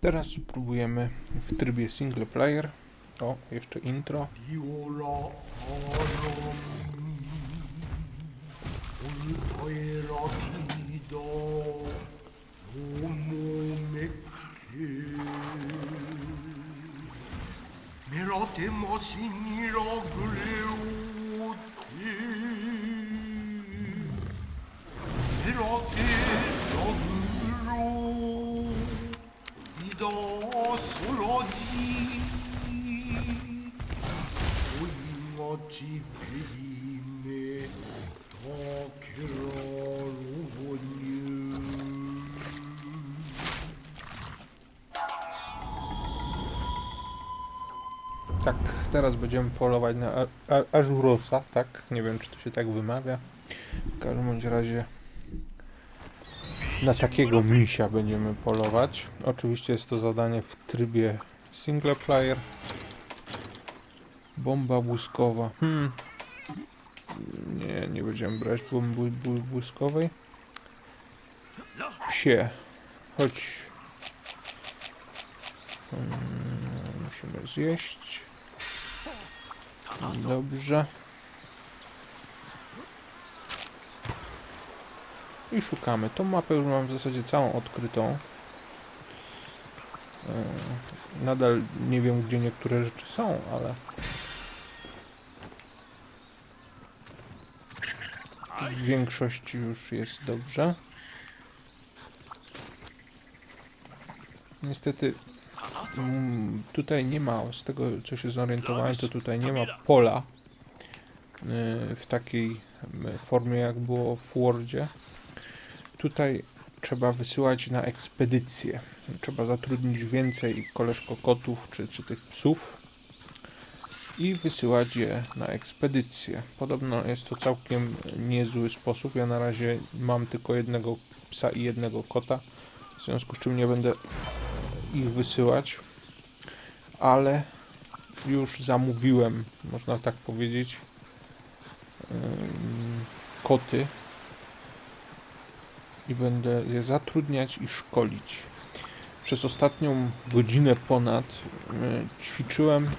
Teraz spróbujemy w trybie single player. O, jeszcze intro. Tak, teraz będziemy polować na Ażurosa, tak? Nie wiem, czy to się tak wymawia. W każdym razie na takiego misia będziemy polować. Oczywiście jest to zadanie w trybie single player. Bomba błyskowa. Hmm. Nie, nie będziemy brać bomby bły- błyskowej. Psie. Chodź. Hmm, musimy zjeść. Dobrze. I szukamy. Tą mapę już mam w zasadzie całą odkrytą. E, Nadal nie wiem, gdzie niektóre rzeczy są, ale... W większości już jest dobrze. Niestety Mm, tutaj nie ma, z tego co się zorientowałem, to tutaj nie ma pola y, w takiej y, formie jak było w Wordzie. Tutaj trzeba wysyłać na ekspedycję. Trzeba zatrudnić więcej koleżkokotów czy, czy tych psów i wysyłać je na ekspedycję. Podobno jest to całkiem niezły sposób. Ja na razie mam tylko jednego psa i jednego kota, w związku z czym nie będę ich wysyłać, ale już zamówiłem, można tak powiedzieć, koty i będę je zatrudniać i szkolić. Przez ostatnią godzinę ponad y, ćwiczyłem,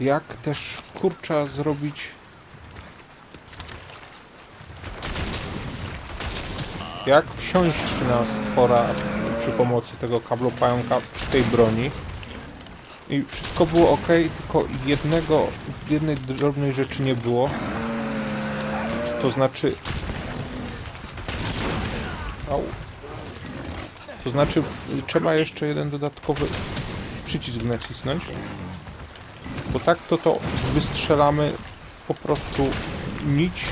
jak też kurcza zrobić jak wsiąść na stwora przy pomocy tego kablopająka przy tej broni. I wszystko było ok, tylko jednego, jednej drobnej rzeczy nie było. To znaczy... Au. To znaczy, trzeba jeszcze jeden dodatkowy przycisk nacisnąć. Bo tak to to wystrzelamy po prostu nić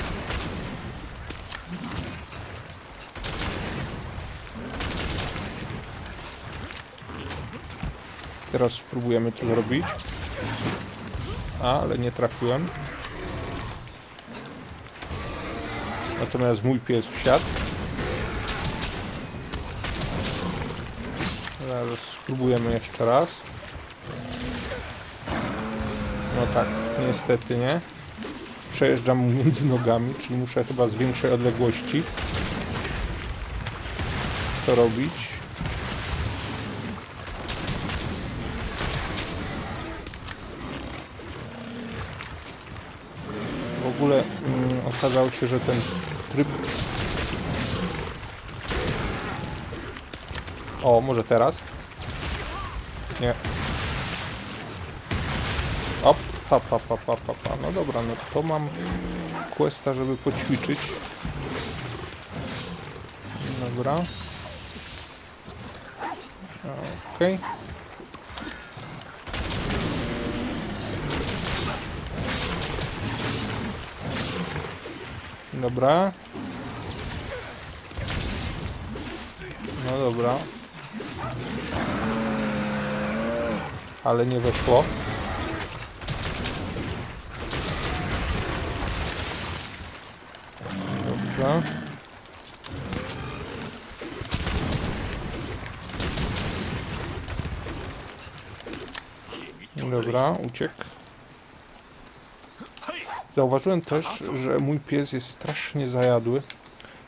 Teraz spróbujemy to zrobić. Ale nie trafiłem. Natomiast mój pies wsiadł. Spróbujemy jeszcze raz. No tak, niestety nie. Przejeżdżam między nogami, czyli muszę chyba z większej odległości to robić. W ogóle mm, okazało się, że ten tryb... O, może teraz? Nie. Op, pa, pa, pa, pa, pa, pa. No dobra, no to mam questa, żeby poćwiczyć. Dobra. Okej. Dobra. No dobra. Ale nie weszło. Dobrze. Dobra, uciekł. Zauważyłem też, że mój pies jest strasznie zajadły.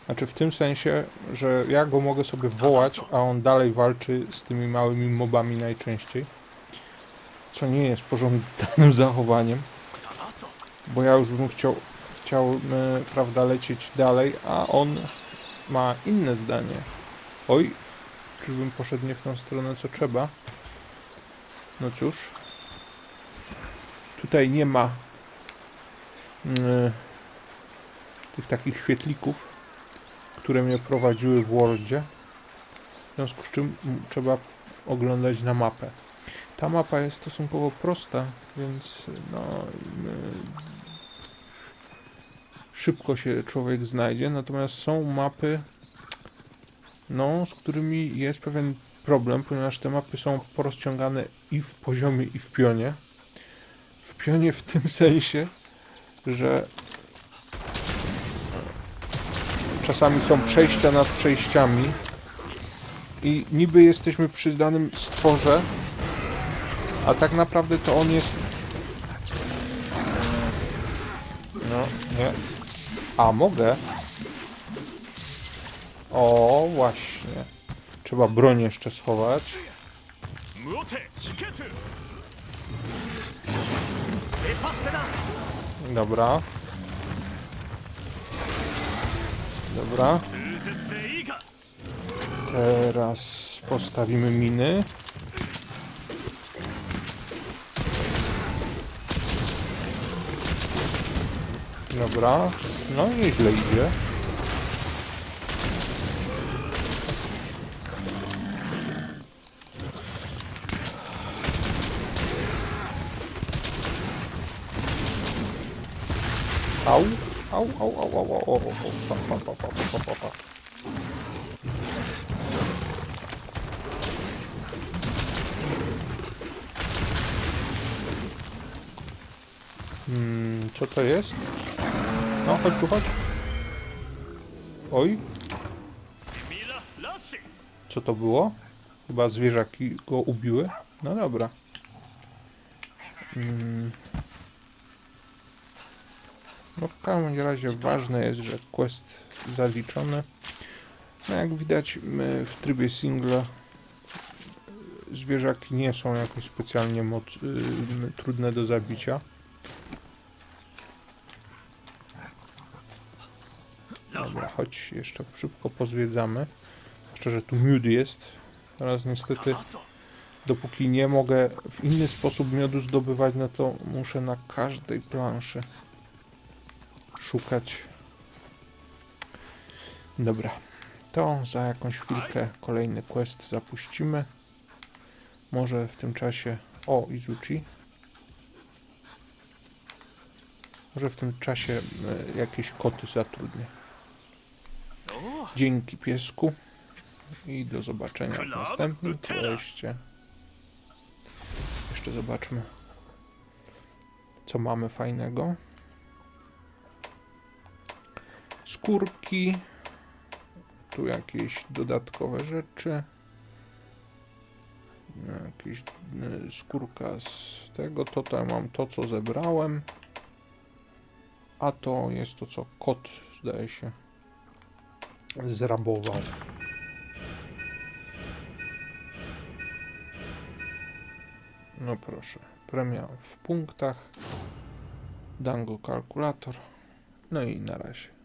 Znaczy w tym sensie, że ja go mogę sobie wołać, a on dalej walczy z tymi małymi mobami najczęściej. Co nie jest pożądanym zachowaniem, bo ja już bym chciał, chciał e, prawda, lecieć dalej, a on ma inne zdanie. Oj, czyżbym poszedł nie w tą stronę, co trzeba? No cóż. Tutaj nie ma e, tych takich świetlików, które mnie prowadziły w Worldzie. W związku z czym trzeba oglądać na mapę. Ta mapa jest stosunkowo prosta, więc no, m, szybko się człowiek znajdzie, natomiast są mapy, no, z którymi jest pewien problem, ponieważ te mapy są porozciągane i w poziomie, i w pionie. W pionie w tym sensie, że czasami są przejścia nad przejściami i niby jesteśmy przy danym stworze, a tak naprawdę to on jest... No, nie. A, mogę? O, właśnie. Trzeba broń jeszcze schować. Dobra. Dobra. Teraz postawimy miny. Dobra. No nieźle idzie. Au, au, au, au, au, au, au, pa, pa, pa, pa, pa, pa, pa. Hmm, co to jest? No, chodź tu, chodź. Oj. Co to było? Chyba zwierzaki go ubiły. No dobra. Hmm. No w każdym razie ważne jest, że quest zaliczony. No jak widać w trybie singla e, zwierzaki nie są jakoś specjalnie moc, y, trudne do zabicia. choć jeszcze szybko pozwiedzamy. Szczerze, tu miód jest. Teraz niestety, dopóki nie mogę w inny sposób miodu zdobywać, no to muszę na każdej planszy szukać. Dobra, to za jakąś chwilkę kolejny quest zapuścimy. Może w tym czasie... O, Izuchi. Może w tym czasie e, jakieś koty zatrudnię. Dzięki piesku i do zobaczenia w następnym kwestie. Jeszcze zobaczmy, co mamy fajnego. Skórki. Tu jakieś dodatkowe rzeczy. Jakieś y, skórka z tego. To tam mam to, co zebrałem. A to jest to, co kot, zdaje się, zrabował. No proszę, premia w punktach, Dango kalkulator, no i na razie.